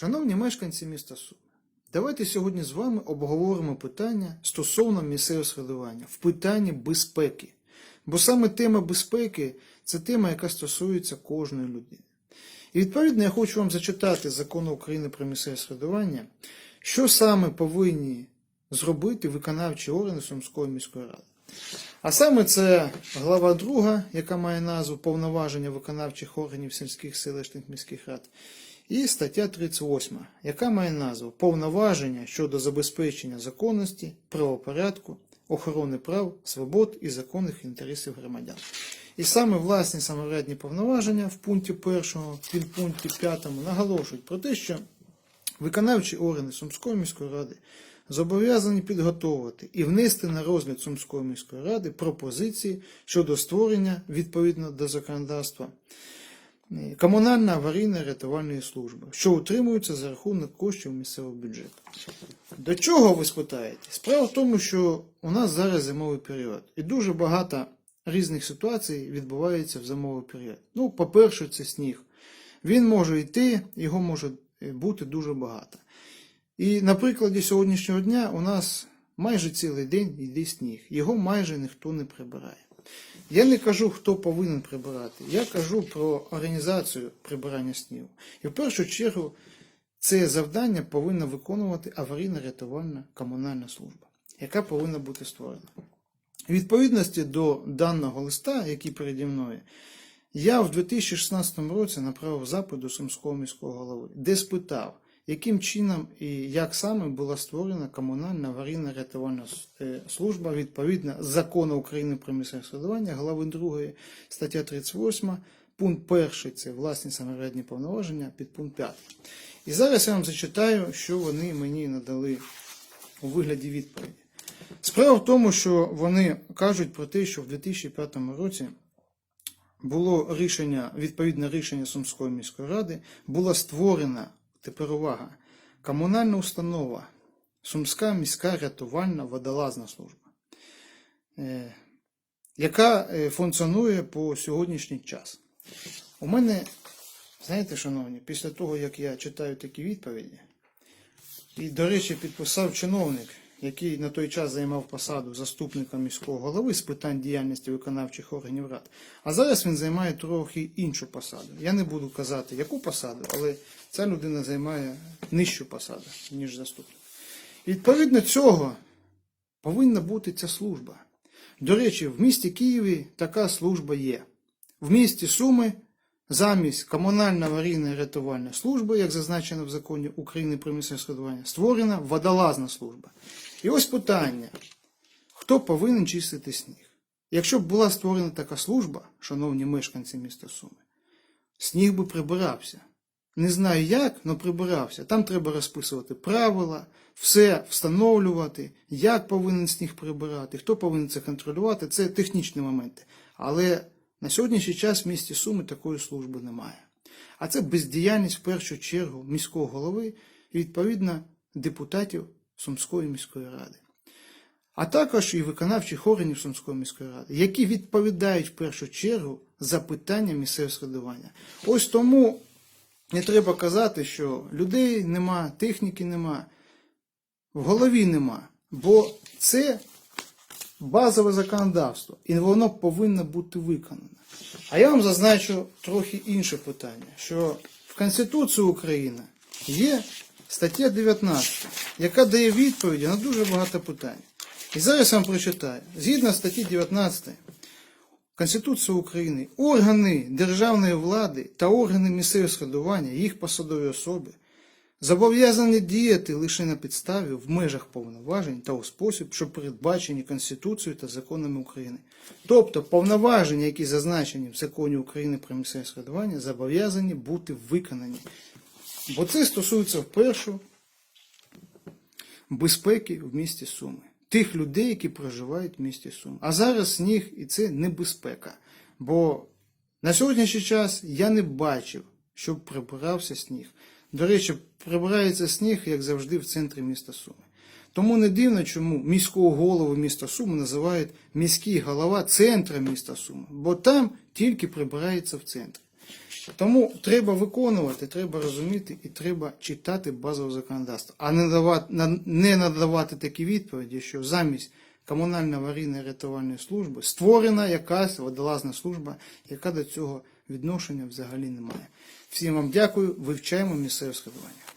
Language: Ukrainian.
Шановні мешканці міста Суми, давайте сьогодні з вами обговоримо питання стосовно місцевого середування в питанні безпеки. Бо саме тема безпеки це тема, яка стосується кожної людини. І відповідно я хочу вам зачитати закон України про місцеве середування, що саме повинні зробити виконавчі органи Сумської міської ради. А саме це глава 2, яка має назву Повноваження виконавчих органів сільських селищних міських рад, і стаття 38, яка має назву Повноваження щодо забезпечення законності, правопорядку, охорони прав, свобод і законних інтересів громадян. І саме власні самоврядні повноваження в пункті 1, підпункті 5 наголошують про те, що виконавчі органи Сумської міської ради зобов'язані підготовити і внести на розгляд Сумської міської ради пропозиції щодо створення відповідно до законодавства комунальної аварійної рятувальної служби, що утримуються за рахунок коштів місцевого бюджету. До чого ви спитаєте? Справа в тому, що у нас зараз зимовий період, і дуже багато різних ситуацій відбувається в зимовий період. Ну, по-перше, це сніг. Він може йти, його може е, бути дуже багато. І на прикладі сьогоднішнього дня у нас майже цілий день йде сніг. Його майже ніхто не прибирає. Я не кажу, хто повинен прибирати. Я кажу про організацію прибирання снігу. І в першу чергу це завдання повинна виконувати аварійно-рятувальна комунальна служба, яка повинна бути створена. Відповідності до даного листа, який переді мною, я в 2016 році направив запит до Сумського міського голови, де спитав, яким чином і як саме була створена комунальна аварійна рятувальна е, служба відповідно закону України про місцеве середування, глави 2, стаття 38, пункт 1 це власні самоврядні повноваження, підпункт 5. І зараз я вам зачитаю, що вони мені надали у вигляді відповіді. Справа в тому, що вони кажуть про те, що в 2005 році було рішення, відповідне рішення Сумської міської ради, була створена, тепер увага, комунальна установа, Сумська міська рятувальна водолазна служба, е, яка е, функціонує по сьогоднішній час. У мене, знаєте, шановні, після того, як я читаю такі відповіді, і, до речі, підписав чиновник, який на той час займав посаду заступника міського голови з питань діяльності виконавчих органів рад. А зараз він займає трохи іншу посаду. Я не буду казати, яку посаду, але ця людина займає нижчу посаду, ніж заступник. Відповідно цього повинна бути ця служба. До речі, в місті Києві така служба є. В місті Суми замість комунальної аварійної рятувальної служби, як зазначено в законі України про місцеве середування, створена водолазна служба. І ось питання: хто повинен чистити сніг? Якщо б була створена така служба, шановні мешканці міста Суми, сніг би прибирався. Не знаю як, але прибирався. Там треба розписувати правила, все встановлювати, як повинен сніг прибирати, хто повинен це контролювати. Це технічні моменти. Але на сьогоднішній час в місті Суми такої служби немає. А це бездіяльність в першу чергу міського голови і, відповідно, депутатів Сумської міської ради. А також і виконавчих органів Сумської міської ради, які відповідають в першу чергу за питання місцевого середування. Ось тому не треба казати, що людей нема, техніки нема, в голові нема, бо це базове законодавство, і воно повинно бути виконане. А я вам зазначу трохи інше питання, що в Конституції України є стаття 19, яка дає відповіді на дуже багато питань. І зараз я вам прочитаю. Згідно статті 19 Конституції України, органи державної влади та органи місцевого складування, їх посадові особи зобов'язані діяти лише на підставі в межах повноважень та у спосіб, що передбачені Конституцією та законами України. Тобто повноваження, які зазначені в законі України про місцеве складування, зобов'язані бути виконані. Бо це стосується впершу безпеки в місті Суми. Тих людей, які проживають в місті Суми. А зараз сніг і це небезпека. Бо на сьогоднішній час я не бачив, щоб прибирався сніг. До речі, прибирається сніг, як завжди, в центрі міста Суми. Тому не дивно, чому міського голову міста Суми називають міський голова центра міста Суми, бо там тільки прибирається в центрі. Тому треба виконувати, треба розуміти і треба читати базове законодавство, а не надавати, не надавати такі відповіді, що замість комунальної аварійної рятувальної служби створена якась водолазна служба, яка до цього відношення взагалі не має. Всім вам дякую, вивчаємо місцеве складування.